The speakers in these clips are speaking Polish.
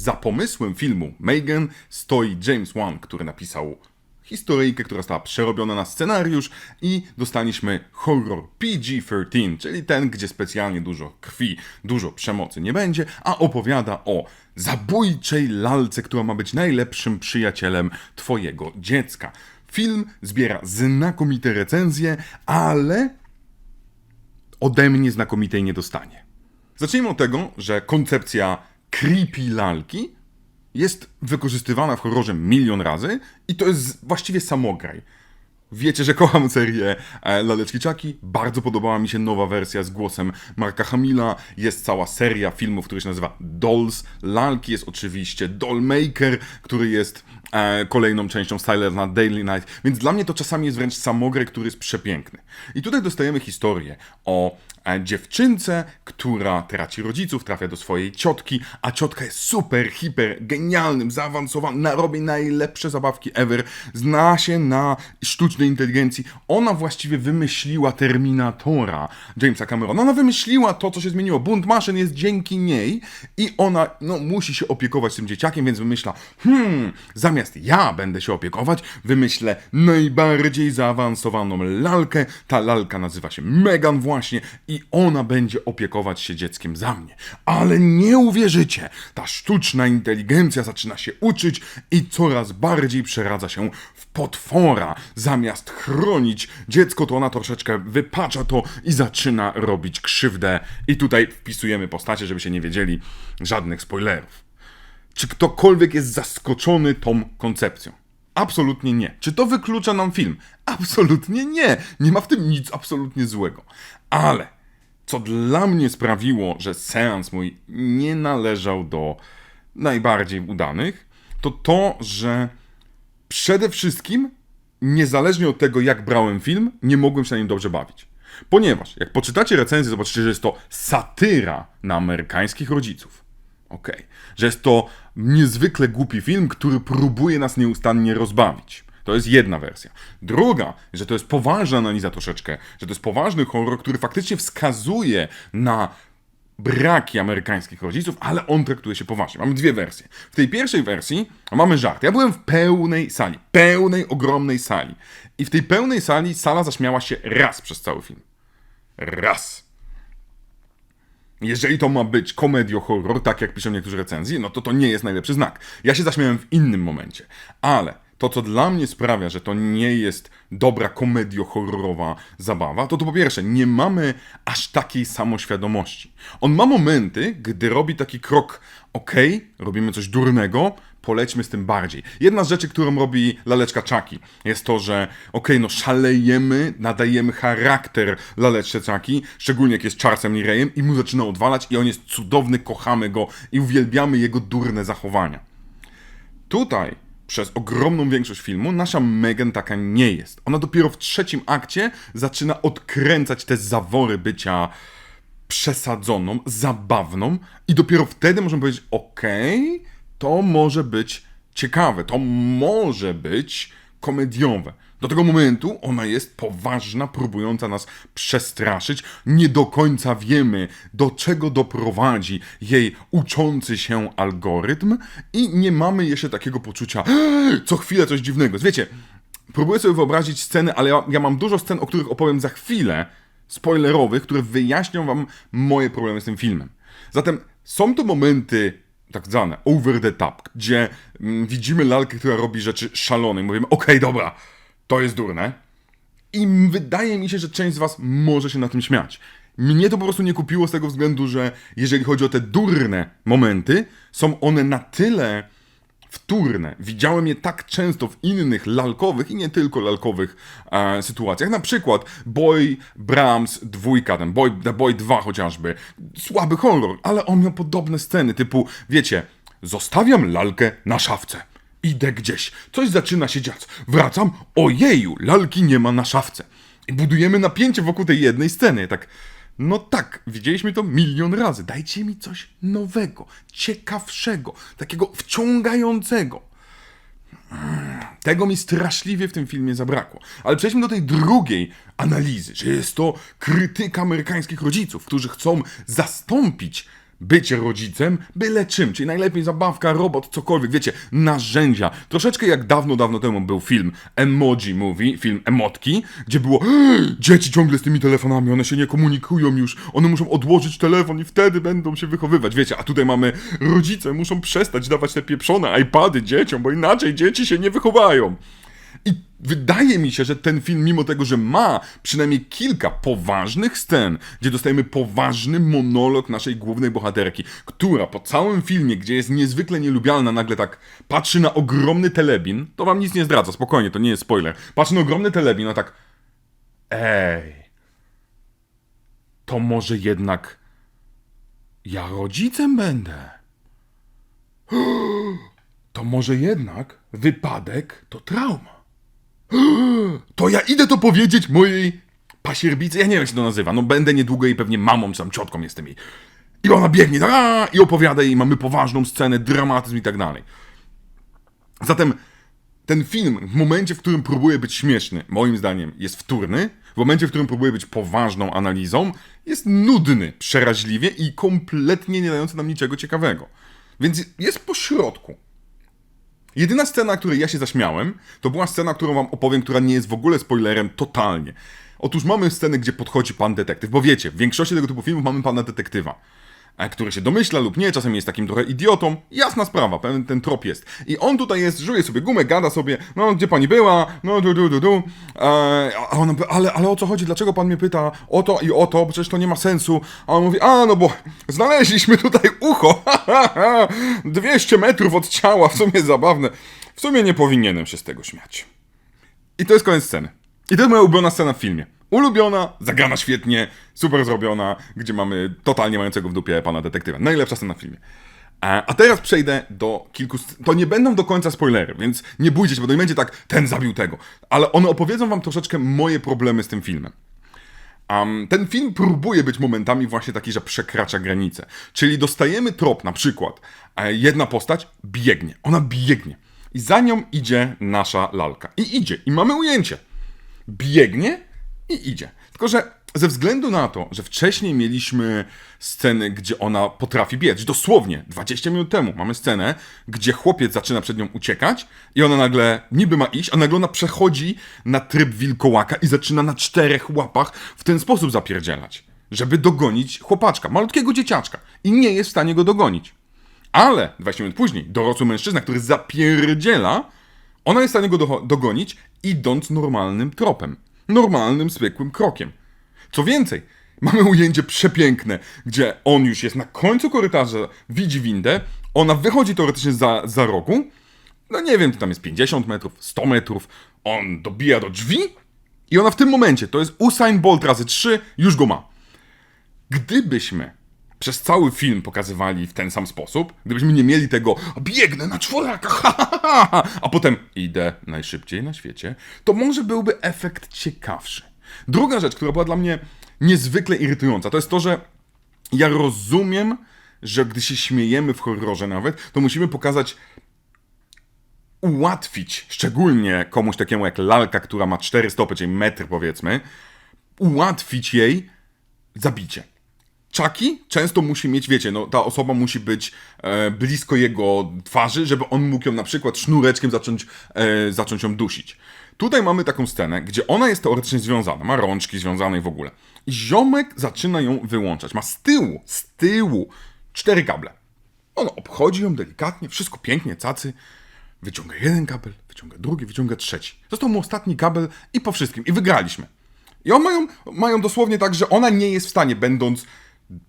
Za pomysłem filmu Megan stoi James Wan, który napisał historyjkę, która została przerobiona na scenariusz i dostaliśmy horror PG-13, czyli ten, gdzie specjalnie dużo krwi, dużo przemocy nie będzie, a opowiada o zabójczej lalce, która ma być najlepszym przyjacielem twojego dziecka. Film zbiera znakomite recenzje, ale ode mnie znakomitej nie dostanie. Zacznijmy od tego, że koncepcja creepy lalki jest wykorzystywana w horrorze milion razy i to jest właściwie samograj. Wiecie, że kocham serię e, Laleczki Czaki. Bardzo podobała mi się nowa wersja z głosem Marka Hamila. Jest cała seria filmów, który się nazywa Dolls. Lalki jest oczywiście Dollmaker, który jest e, kolejną częścią Silent na Daily Night. Więc dla mnie to czasami jest wręcz samograj, który jest przepiękny. I tutaj dostajemy historię o dziewczynce, która traci rodziców, trafia do swojej ciotki, a ciotka jest super, hiper, genialnym, zaawansowanym, robi najlepsze zabawki ever, zna się na sztucznej inteligencji. Ona właściwie wymyśliła Terminatora Jamesa Camerona. Ona wymyśliła to, co się zmieniło. Bunt maszyn jest dzięki niej i ona no, musi się opiekować tym dzieciakiem, więc wymyśla, hmm, zamiast ja będę się opiekować, wymyślę najbardziej zaawansowaną lalkę. Ta lalka nazywa się Megan właśnie i ona będzie opiekować się dzieckiem za mnie. Ale nie uwierzycie, ta sztuczna inteligencja zaczyna się uczyć i coraz bardziej przeradza się w potwora. Zamiast chronić dziecko, to ona troszeczkę wypacza to i zaczyna robić krzywdę. I tutaj wpisujemy postacie, żeby się nie wiedzieli żadnych spoilerów. Czy ktokolwiek jest zaskoczony tą koncepcją? Absolutnie nie. Czy to wyklucza nam film? Absolutnie nie. Nie ma w tym nic absolutnie złego. Ale co dla mnie sprawiło, że seans mój nie należał do najbardziej udanych, to to, że przede wszystkim, niezależnie od tego, jak brałem film, nie mogłem się na nim dobrze bawić. Ponieważ, jak poczytacie recenzję, zobaczycie, że jest to satyra na amerykańskich rodziców. Okej. Że jest to niezwykle głupi film, który próbuje nas nieustannie rozbawić. To jest jedna wersja. Druga, że to jest poważna analiza troszeczkę, że to jest poważny horror, który faktycznie wskazuje na braki amerykańskich rodziców, ale on traktuje się poważnie. Mamy dwie wersje. W tej pierwszej wersji mamy żart. Ja byłem w pełnej sali, pełnej, ogromnej sali. I w tej pełnej sali sala zaśmiała się raz przez cały film. Raz. Jeżeli to ma być komedio-horror, tak jak piszą niektórzy recenzje, no to to nie jest najlepszy znak. Ja się zaśmiałem w innym momencie. Ale to, co dla mnie sprawia, że to nie jest dobra komedio-horrorowa zabawa, to to po pierwsze, nie mamy aż takiej samoświadomości. On ma momenty, gdy robi taki krok, okej, robimy coś durnego, polećmy z tym bardziej. Jedna z rzeczy, którą robi laleczka Chucky, jest to, że okej, no szalejemy, nadajemy charakter laleczce Chucky, szczególnie jak jest Charlesem i Rayem i mu zaczyna odwalać i on jest cudowny, kochamy go i uwielbiamy jego durne zachowania. Tutaj przez ogromną większość filmu nasza Megan taka nie jest. Ona dopiero w trzecim akcie zaczyna odkręcać te zawory bycia przesadzoną, zabawną i dopiero wtedy możemy powiedzieć, okej, to może być ciekawe, to może być komediowe. Do tego momentu ona jest poważna, próbująca nas przestraszyć. Nie do końca wiemy, do czego doprowadzi jej uczący się algorytm, i nie mamy jeszcze takiego poczucia, co chwilę coś dziwnego. Wiecie, próbuję sobie wyobrazić sceny, ale ja, ja mam dużo scen, o których opowiem za chwilę, spoilerowych, które wyjaśnią wam moje problemy z tym filmem. Zatem są to momenty tak zwane over the top, gdzie mm, widzimy lalkę, która robi rzeczy szalone i mówimy, okej, dobra, to jest durne. I wydaje mi się, że część z was może się na tym śmiać. Mnie to po prostu nie kupiło z tego względu, że jeżeli chodzi o te durne momenty, są one na tyle wtórne. Widziałem je tak często w innych lalkowych i nie tylko lalkowych e, sytuacjach. Na przykład Boy Brahms dwójka, ten Boy, The Boy 2 chociażby. Słaby horror, ale on miał podobne sceny typu, wiecie, zostawiam lalkę na szafce. Idę gdzieś, coś zaczyna się dziać. Wracam, ojeju, lalki nie ma na szafce. I budujemy napięcie wokół tej jednej sceny. Tak, no tak, widzieliśmy to milion razy. Dajcie mi coś nowego, ciekawszego, takiego wciągającego. Mm, Tego mi straszliwie w tym filmie zabrakło. Ale przejdźmy do tej drugiej analizy, że jest to krytyka amerykańskich rodziców, którzy chcą zastąpić bycie rodzicem, byle czym, czyli najlepiej zabawka, robot, cokolwiek, wiecie, narzędzia. Troszeczkę jak dawno, dawno temu był film Emoji Movie, film Emotki, gdzie było dzieci ciągle z tymi telefonami, one się nie komunikują już, one muszą odłożyć telefon i wtedy będą się wychowywać, wiecie, a tutaj mamy rodzice muszą przestać dawać te pieprzone iPady dzieciom, bo inaczej dzieci się nie wychowają. I wydaje mi się, że ten film, mimo tego, że ma przynajmniej kilka poważnych scen, gdzie dostajemy poważny monolog naszej głównej bohaterki, która po całym filmie, gdzie jest niezwykle nielubialna, nagle tak patrzy na ogromny telebin, to wam nic nie zdradza, spokojnie, to nie jest spoiler. Patrzy na ogromny telebin, a tak. Ej. To może jednak. Ja rodzicem będę. To może jednak wypadek to trauma. To ja idę to powiedzieć mojej pasierbicy, ja nie wiem jak się to nazywa, no będę niedługo jej pewnie mamą czy tam ciotką jestem jej. I ona biegnie a, i opowiada jej, mamy poważną scenę, dramatyzm i tak dalej. Zatem ten film w momencie, w którym próbuje być śmieszny, moim zdaniem jest wtórny, w momencie, w którym próbuje być poważną analizą, jest nudny przeraźliwie i kompletnie nie dający nam niczego ciekawego. Więc jest po środku. Jedyna scena, której ja się zaśmiałem, to była scena, którą wam opowiem, która nie jest w ogóle spoilerem totalnie. Otóż mamy scenę, gdzie podchodzi pan detektyw, bo wiecie, w większości tego typu filmów mamy pana detektywa, który się domyśla lub nie, czasem jest takim trochę idiotą. Jasna sprawa, pewien ten trop jest. I on tutaj jest, żuje sobie gumę, gada sobie, no gdzie pani była, no du du du du. E, a on, ale, ale o co chodzi, dlaczego pan mnie pyta o to i o to, przecież to nie ma sensu. A on mówi, a no bo znaleźliśmy tutaj ucho, 200 metrów od ciała, w sumie zabawne. W sumie nie powinienem się z tego śmiać. I to jest koniec sceny. I to jest moja ulubiona scena w filmie. Ulubiona, zagrana świetnie, super zrobiona, gdzie mamy totalnie mającego w dupie pana detektywa. Najlepsza scena w filmie. A, teraz przejdę do kilku. To nie będą do końca spoilery, więc nie bójcie się, bo to nie będzie tak, ten zabił tego. Ale one opowiedzą wam troszeczkę moje problemy z tym filmem. Um, ten film próbuje być momentami właśnie taki, że przekracza granice. Czyli dostajemy trop, na przykład e, jedna postać biegnie, ona biegnie i za nią idzie nasza lalka. I idzie, i mamy ujęcie. Biegnie i idzie. Tylko, że ze względu na to, że wcześniej mieliśmy sceny, gdzie ona potrafi biec, dosłownie 20 minut temu mamy scenę, gdzie chłopiec zaczyna przed nią uciekać i ona nagle niby ma iść, a nagle ona przechodzi na tryb wilkołaka i zaczyna na czterech łapach w ten sposób zapierdzielać, żeby dogonić chłopaczka, malutkiego dzieciaczka i nie jest w stanie go dogonić. Ale 20 minut później dorosły mężczyzna, który zapierdziela, ona jest w stanie go do- dogonić, idąc normalnym tropem. Normalnym, zwykłym krokiem. Co więcej, mamy ujęcie przepiękne, gdzie on już jest na końcu korytarza, widzi windę, ona wychodzi teoretycznie za, za rogu, no nie wiem, czy tam jest 50 metrów, 100 metrów, on dobija do drzwi i ona w tym momencie, to jest Usain Bolt razy 3, już go ma. Gdybyśmy przez cały film pokazywali w ten sam sposób, gdybyśmy nie mieli tego biegnę na czworaka, ha, ha, ha, a potem idę najszybciej na świecie, to może byłby efekt ciekawszy. Druga rzecz, która była dla mnie niezwykle irytująca, to jest to, że ja rozumiem, że gdy się śmiejemy w horrorze nawet, to musimy pokazać ułatwić, szczególnie komuś takiemu jak lalka, która ma 4 stopy, czyli metr powiedzmy, ułatwić jej zabicie. Chucky często musi mieć, wiecie, no ta osoba musi być e, blisko jego twarzy, żeby on mógł ją na przykład sznureczkiem zacząć, e, zacząć ją dusić. Tutaj mamy taką scenę, gdzie ona jest teoretycznie związana, ma rączki związane i w ogóle. I ziomek zaczyna ją wyłączać. Ma z tyłu, z tyłu cztery kable. On obchodzi ją delikatnie, wszystko pięknie, cacy. Wyciąga jeden kabel, wyciąga drugi, wyciąga trzeci. Został mu ostatni kabel i po wszystkim. I wygraliśmy. I on mają, mają dosłownie tak, że ona nie jest w stanie, będąc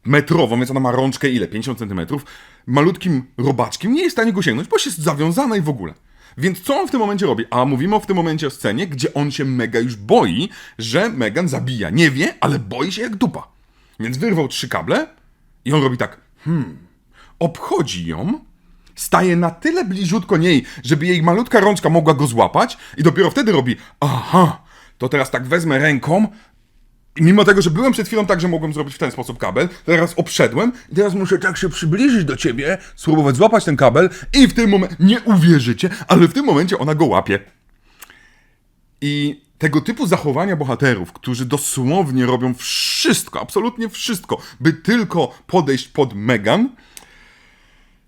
metrową, więc ona ma rączkę ile? 50 centymetrów, malutkim robaczkiem, nie jest w stanie go sięgnąć, bo jest zawiązana i w ogóle. Więc co on w tym momencie robi? A mówimy w tym momencie o scenie, gdzie on się mega już boi, że Megan zabija. Nie wie, ale boi się jak dupa. Więc wyrwał trzy kable i on robi tak, hmm, obchodzi ją, staje na tyle bliziutko niej, żeby jej malutka rączka mogła go złapać i dopiero wtedy robi, aha, to teraz tak wezmę ręką i mimo tego, że byłem przed chwilą tak, że mogłem zrobić w ten sposób kabel, teraz obszedłem i teraz muszę tak się przybliżyć do ciebie, spróbować złapać ten kabel i w tym momencie, nie uwierzycie, ale w tym momencie ona go łapie. I tego typu zachowania bohaterów, którzy dosłownie robią wszystko, absolutnie wszystko, by tylko podejść pod Megan,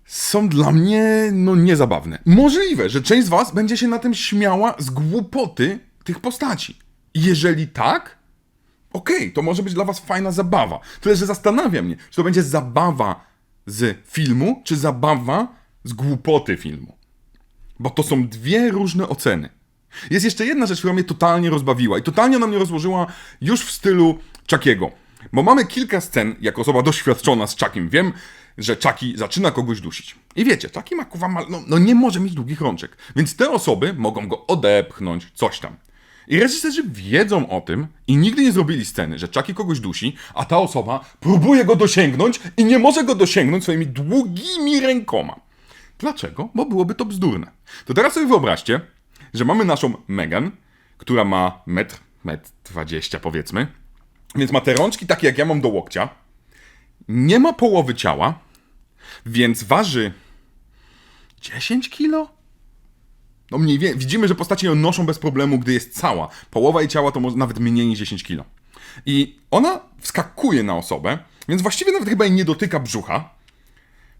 są dla mnie no niezabawne. Możliwe, że część z was będzie się na tym śmiała z głupoty tych postaci. Jeżeli tak, okej, to może być dla was fajna zabawa. Tyle, że zastanawia mnie, czy to będzie zabawa z filmu, czy zabawa z głupoty filmu. Bo to są dwie różne oceny. Jest jeszcze jedna rzecz, która mnie totalnie rozbawiła i totalnie na mnie rozłożyła już w stylu Chuckiego. Bo mamy kilka scen, jako osoba doświadczona z Chuckiem, wiem, że Chucky zaczyna kogoś dusić. I wiecie, Chucky ma kuwa, no, no nie może mieć długich rączek. Więc te osoby mogą go odepchnąć, coś tam. I reżyserzy wiedzą o tym i nigdy nie zrobili sceny, że Chucky kogoś dusi, a ta osoba próbuje go dosięgnąć i nie może go dosięgnąć swoimi długimi rękoma. Dlaczego? Bo byłoby to bzdurne. To teraz sobie wyobraźcie, że mamy naszą Megan, która ma metr, metr 20 powiedzmy, więc ma te rączki takie jak ja mam do łokcia, nie ma połowy ciała, więc waży 10 kilo? No mniej więcej. Widzimy, że postacie ją noszą bez problemu, gdy jest cała. Połowa jej ciała to może nawet mniej niż 10 kilo. I ona wskakuje na osobę, więc właściwie nawet chyba jej nie dotyka brzucha.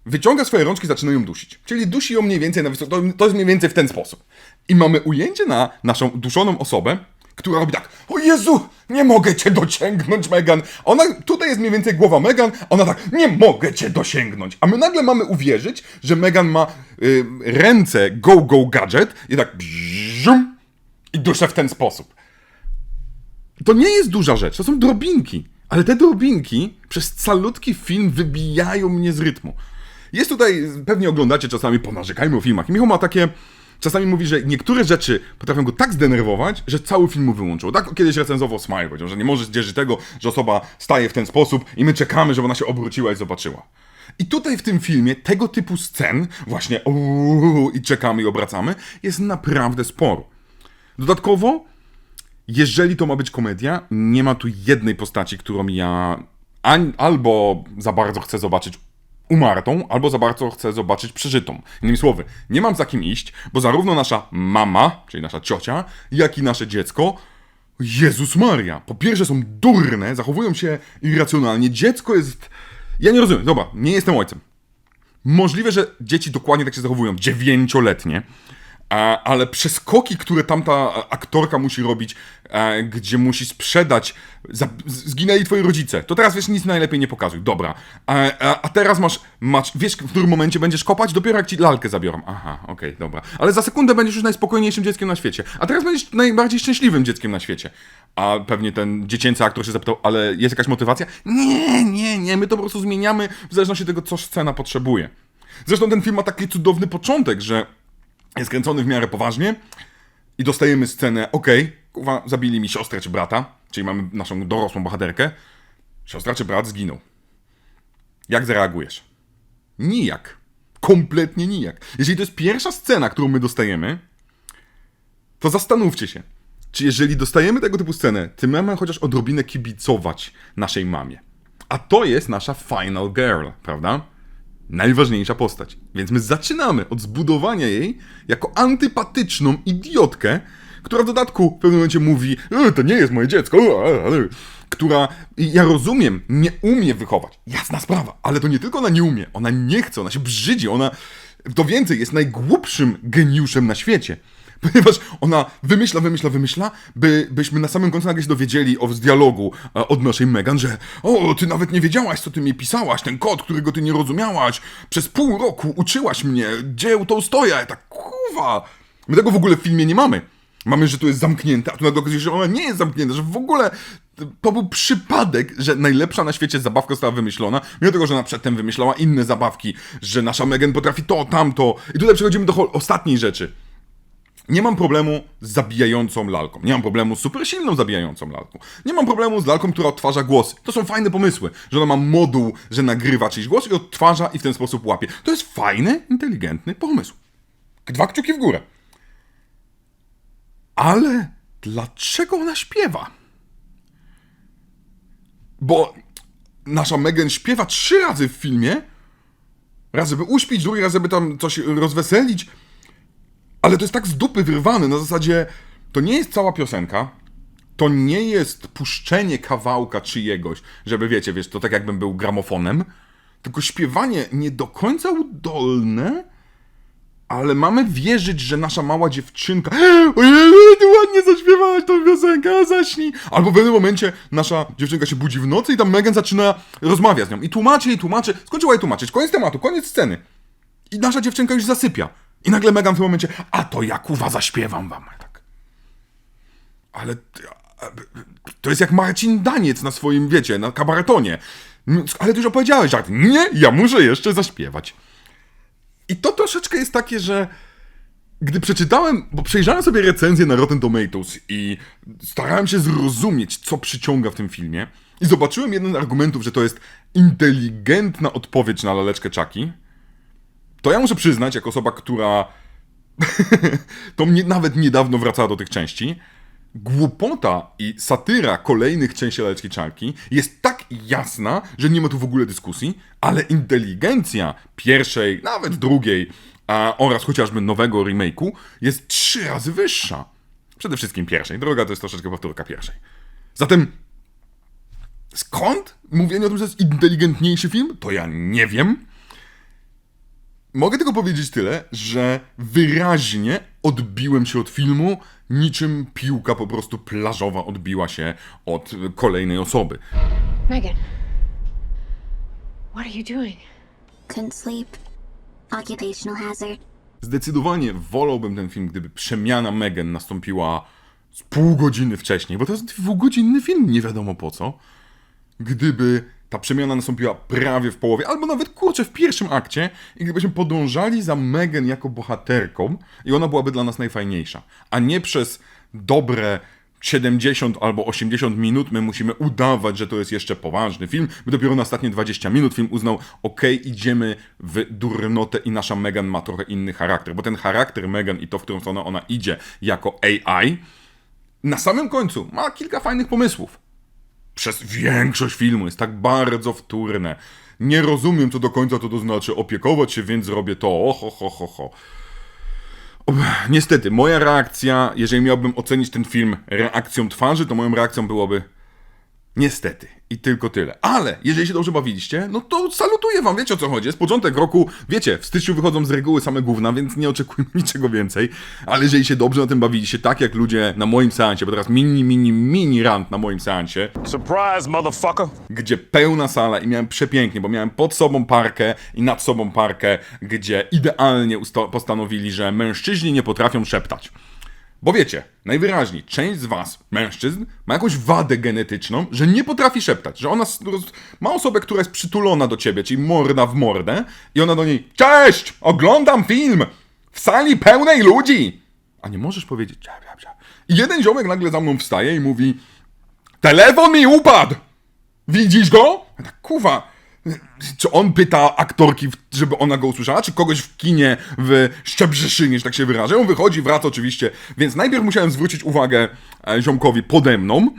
Wyciąga swoje rączki, zaczyna ją dusić. Czyli dusi ją mniej więcej na wysokość. To, to jest mniej więcej w ten sposób. I mamy ujęcie na naszą duszoną osobę, która robi tak: O Jezu, nie mogę cię dosięgnąć, Megan. Ona, tutaj jest mniej więcej głowa Megan, ona tak: Nie mogę cię dosięgnąć. A my nagle mamy uwierzyć, że Megan ma y, ręce go, go, gadget i tak bzzum, i duszę w ten sposób. To nie jest duża rzecz, to są drobinki. Ale te drobinki przez calutki film wybijają mnie z rytmu. Jest tutaj, pewnie oglądacie czasami, ponarzekajmy o filmach. Michał ma takie, czasami mówi, że niektóre rzeczy potrafią go tak zdenerwować, że cały film mu wyłączył. Tak kiedyś recenzował Smile, powiedział, że nie może zdzierżyć tego, że osoba staje w ten sposób i my czekamy, żeby ona się obróciła i zobaczyła. I tutaj w tym filmie tego typu scen, właśnie uuu, i czekamy i obracamy, jest naprawdę sporo. Dodatkowo, jeżeli to ma być komedia, nie ma tu jednej postaci, którą ja albo za bardzo chcę zobaczyć umartą, albo za bardzo chcę zobaczyć przeżytą. Innymi słowy, nie mam za kim iść, bo zarówno nasza mama, czyli nasza ciocia, jak i nasze dziecko, Jezus Maria, po pierwsze są durne, zachowują się irracjonalnie, dziecko jest... Ja nie rozumiem, dobra, nie jestem ojcem. Możliwe, że dzieci dokładnie tak się zachowują, dziewięcioletnie, ale przeskoki, które tamta aktorka musi robić, e, gdzie musi sprzedać, zginęli twoi rodzice, to teraz wiesz, nic najlepiej nie pokazuj, dobra. A, a, teraz masz, masz, wiesz w którym momencie będziesz kopać? Dopiero jak ci lalkę zabiorą. Aha, okej, dobra. Ale za sekundę będziesz już najspokojniejszym dzieckiem na świecie. A teraz będziesz najbardziej szczęśliwym dzieckiem na świecie. A pewnie ten dziecięcy aktor się zapytał, ale jest jakaś motywacja? Nie, nie, nie, my to po prostu zmieniamy w zależności od tego, co scena potrzebuje. Zresztą ten film ma taki cudowny początek, że jest kręcony w miarę poważnie i dostajemy scenę, okej, kurwa, zabili mi siostrę czy brata, czyli mamy naszą dorosłą bohaterkę, siostra czy brat zginął. Jak zareagujesz? Nijak. Kompletnie nijak. Jeżeli to jest pierwsza scena, którą my dostajemy, to zastanówcie się, czy jeżeli dostajemy tego typu scenę, ty mamy chociaż odrobinę kibicować naszej mamie. A to jest nasza final girl, prawda? Najważniejsza postać. Więc my zaczynamy od zbudowania jej jako antypatyczną idiotkę, która w dodatku w pewnym momencie mówi, e, to nie jest moje dziecko, e, e, która, i ja rozumiem, nie umie wychować. Jasna sprawa, ale to nie tylko ona nie umie, ona nie chce, ona się brzydzi, ona, to więcej, jest najgłupszym geniuszem na świecie. Ponieważ ona wymyśla, wymyśla, wymyśla, by, byśmy na samym końcu nagle się dowiedzieli o, z dialogu e, od naszej Megan, że o, ty nawet nie wiedziałaś, co ty mi pisałaś, ten kod, którego ty nie rozumiałaś, przez pół roku uczyłaś mnie dzieł Tolstoja, ja tak, kurwa, my tego w ogóle w filmie nie mamy. Mamy, że to jest zamknięte, a tu nagle okazuje się, że ona nie jest zamknięta, że w ogóle to był przypadek, że najlepsza na świecie zabawka została wymyślona, mimo tego, że ona przedtem wymyślała inne zabawki, że nasza Megan potrafi to, tamto. I tutaj przechodzimy do ostatniej rzeczy. Nie mam problemu z zabijającą lalką. Nie mam problemu z super silną zabijającą lalką. Nie mam problemu z lalką, która odtwarza głosy. To są fajne pomysły, że ona ma moduł, że nagrywa czyjś głos i odtwarza i w ten sposób łapie. To jest fajny, inteligentny pomysł. Dwa kciuki w górę. Ale dlaczego ona śpiewa? Bo nasza Megan śpiewa trzy razy w filmie. Raz, żeby uśpić, drugi raz, żeby tam coś rozweselić. Ale to jest tak z dupy wyrwane, na zasadzie to nie jest cała piosenka, to nie jest puszczenie kawałka czyjegoś, żeby wiecie, wiesz, to tak jakbym był gramofonem, tylko śpiewanie nie do końca udolne, ale mamy wierzyć, że nasza mała dziewczynka ojej, ty ładnie zaśpiewałaś tą piosenkę, zaśnij. Albo w pewnym momencie nasza dziewczynka się budzi w nocy i tam Megan zaczyna rozmawiać z nią i tłumaczy i tłumaczy, skończyła jej tłumaczyć, koniec tematu, koniec sceny. I nasza dziewczynka już zasypia. I nagle Megan w tym momencie, a to ja kuwa zaśpiewam wam. Tak. Ale to jest jak Marcin Daniec na swoim, wiecie, na kabaretonie. Ale ty już opowiedziałeś żart. Nie, ja muszę jeszcze zaśpiewać. I to troszeczkę jest takie, że gdy przeczytałem, bo przejrzałem sobie recenzję na Rotten Tomatoes i starałem się zrozumieć, co przyciąga w tym filmie, i zobaczyłem jeden z argumentów, że to jest inteligentna odpowiedź na laleczkę Chucky, to ja muszę przyznać, jako osoba, która to mnie nawet niedawno wracała do tych części, głupota i satyra kolejnych części laleczki Chucky jest tak jasna, że nie ma tu w ogóle dyskusji, ale inteligencja pierwszej, nawet drugiej, a, oraz chociażby nowego remake'u jest trzy razy wyższa. Przede wszystkim pierwszej. Droga to jest troszeczkę powtórka pierwszej. Zatem skąd mówienie o tym, że jest inteligentniejszy film? To ja nie wiem. Mogę tylko powiedzieć tyle, że wyraźnie odbiłem się od filmu, niczym piłka po prostu plażowa odbiła się od kolejnej osoby. Megan, what are you doing? Couldn't sleep. Occupational hazard. Zdecydowanie wolałbym ten film, gdyby przemiana Megan nastąpiła z pół godziny wcześniej, bo to jest dwugodzinny film, nie wiadomo po co. Gdyby ta przemiana nastąpiła prawie w połowie, albo nawet kurczę w pierwszym akcie, i gdybyśmy podążali za Megan jako bohaterką, i ona byłaby dla nas najfajniejsza, a nie przez dobre 70 albo 80 minut my musimy udawać, że to jest jeszcze poważny film. My dopiero na ostatnie 20 minut film uznał, ok, idziemy w durnotę i nasza Megan ma trochę inny charakter, bo ten charakter Megan i to, w którą stronę ona idzie jako AI, na samym końcu ma kilka fajnych pomysłów przez większość filmu jest tak bardzo wtórne. Nie rozumiem, co do końca to to znaczy opiekować się, więc zrobię to. Oho, ho, ho, ho. Niestety, moja reakcja, jeżeli miałbym ocenić ten film reakcją twarzy, to moją reakcją byłoby niestety. I tylko tyle. Ale jeżeli się dobrze bawiliście, no to salutuję wam, wiecie o co chodzi. Jest początek roku, wiecie, w styczniu wychodzą z reguły same gówna, więc nie oczekujmy niczego więcej. Ale jeżeli się dobrze na tym bawiliście, tak jak ludzie na moim seansie, bo teraz mini, mini, mini rant na moim seansie, Surprise, motherfucker. gdzie pełna sala i miałem przepięknie, bo miałem pod sobą parkę i nad sobą parkę, gdzie idealnie postanowili, że mężczyźni nie potrafią szeptać. Bo wiecie, najwyraźniej część z was, mężczyzn, ma jakąś wadę genetyczną, że nie potrafi szeptać, że ona ma osobę, która jest przytulona do ciebie, czyli morda w mordę i ona do niej Cześć! Oglądam film! W sali pełnej ludzi! A nie możesz powiedzieć. I jeden ziomek nagle za mną wstaje i mówi Telefon mi upadł! Widzisz go? Ja tak, kuwa. Czy on pyta aktorki, żeby ona go usłyszała, czy kogoś w kinie w Szczebrzeszynie, że tak się wyrażę? On wychodzi, wraca oczywiście, więc najpierw musiałem zwrócić uwagę e, ziomkowi pode mną.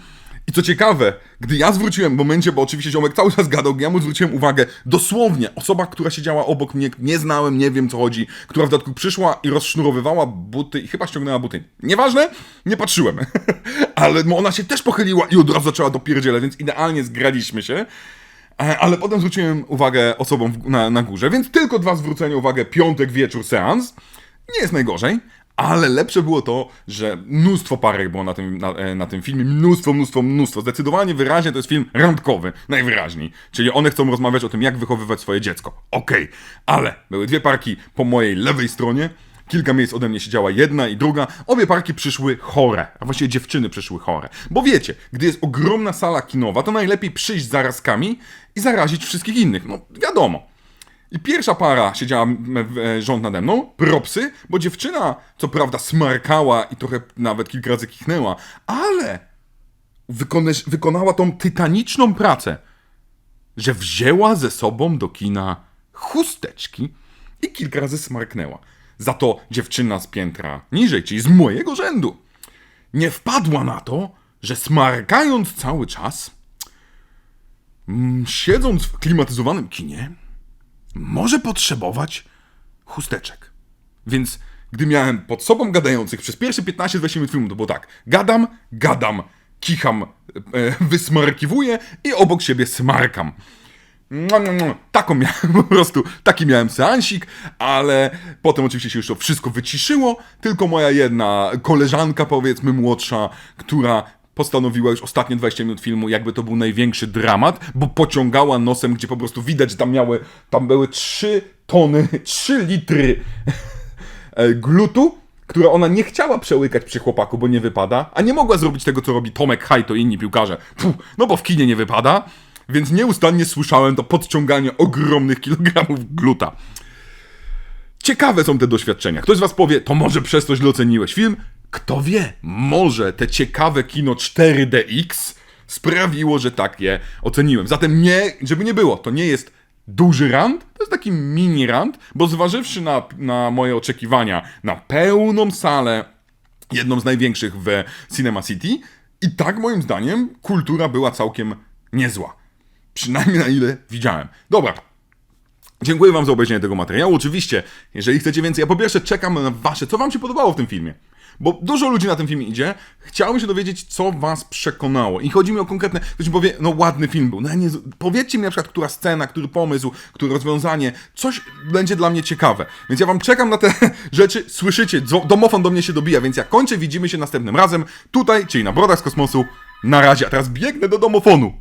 I co ciekawe, gdy ja zwróciłem w momencie, bo oczywiście ziomek cały czas gadał, ja mu zwróciłem uwagę, dosłownie, osoba, która siedziała obok mnie, nie znałem, nie wiem co chodzi, która w dodatku przyszła i rozsznurowywała buty i chyba ściągnęła buty. Nieważne, nie patrzyłem. Ale ona się też pochyliła i od razu zaczęła dopierdzielać, więc idealnie zgraliśmy się. E, Ale potem zwróciłem uwagę osobom na, na górze, więc tylko dwa zwrócenia uwagę, piątek wieczór seans. Nie jest najgorzej, ale lepsze było to, że mnóstwo parek było na tym, na, e, na tym filmie, mnóstwo, mnóstwo, mnóstwo. Zdecydowanie wyraźnie to jest film randkowy, najwyraźniej. Czyli one chcą rozmawiać o tym, jak wychowywać swoje dziecko. Okej, ale były dwie parki po mojej lewej stronie, Kilka miejsc ode mnie siedziała jedna i druga. Obie parki przyszły chore, a właściwie dziewczyny przyszły chore. Bo wiecie, gdy jest ogromna sala kinowa, to najlepiej przyjść zarazkami i zarazić wszystkich innych. No wiadomo. I pierwsza para siedziała e, rząd nade mną, propsy, bo dziewczyna co prawda smarkała i trochę nawet kilka razy kichnęła, ale wykona- wykonała tą tytaniczną pracę, że wzięła ze sobą do kina chusteczki i kilka razy smarknęła. Za to dziewczyna z piętra niżej, czyli z mojego rzędu, nie wpadła na to, że smarkając cały czas, mm, siedząc w klimatyzowanym kinie, może potrzebować chusteczek. Więc gdy miałem pod sobą gadających przez pierwsze 15-20 minut filmu, to było tak, gadam, gadam, kicham, e, wysmarkiwuję i obok siebie smarkam. No, no, no. Taką miałem po prostu, taki miałem seansik, ale potem oczywiście się już to wszystko wyciszyło, tylko moja jedna koleżanka, powiedzmy młodsza, która postanowiła już ostatnie 20 minut filmu, jakby to był największy dramat, bo pociągała nosem, gdzie po prostu widać, że tam miały, tam były 3 tony, 3 litry e, glutu, które ona nie chciała przełykać przy chłopaku, bo nie wypada, a nie mogła zrobić tego, co robi Tomek Hajto i inni piłkarze. Puh, no bo w kinie nie wypada, więc nieustannie słyszałem to podciąganie ogromnych kilogramów gluta. Ciekawe są te doświadczenia. Ktoś z was powie, to może przez to źle oceniłeś film? Kto wie, może te ciekawe kino 4DX sprawiło, że tak je oceniłem. Zatem nie, żeby nie było, to nie jest duży rant, to jest taki mini rant, bo zważywszy na, na moje oczekiwania na pełną salę, jedną z największych w Cinema City, i tak moim zdaniem kultura była całkiem niezła. Przynajmniej na ile widziałem. Dobra, Dziękuję Wam za obejrzenie tego materiału. Oczywiście, jeżeli chcecie więcej, ja po pierwsze czekam na Wasze, co Wam się podobało w tym filmie. Bo dużo ludzi na tym filmie idzie. Chciałbym się dowiedzieć, co Was przekonało. I chodzi mi o konkretne. Ktoś mi powie, no ładny film był. No ja nie, powiedzcie mi na przykład, która scena, który pomysł, które rozwiązanie. Coś będzie dla mnie ciekawe. Więc ja Wam czekam na te rzeczy. Słyszycie, domofon do mnie się dobija, więc jak kończę, widzimy się następnym razem. Tutaj, czyli na Brodach z Kosmosu. Na razie, a teraz biegnę do domofonu.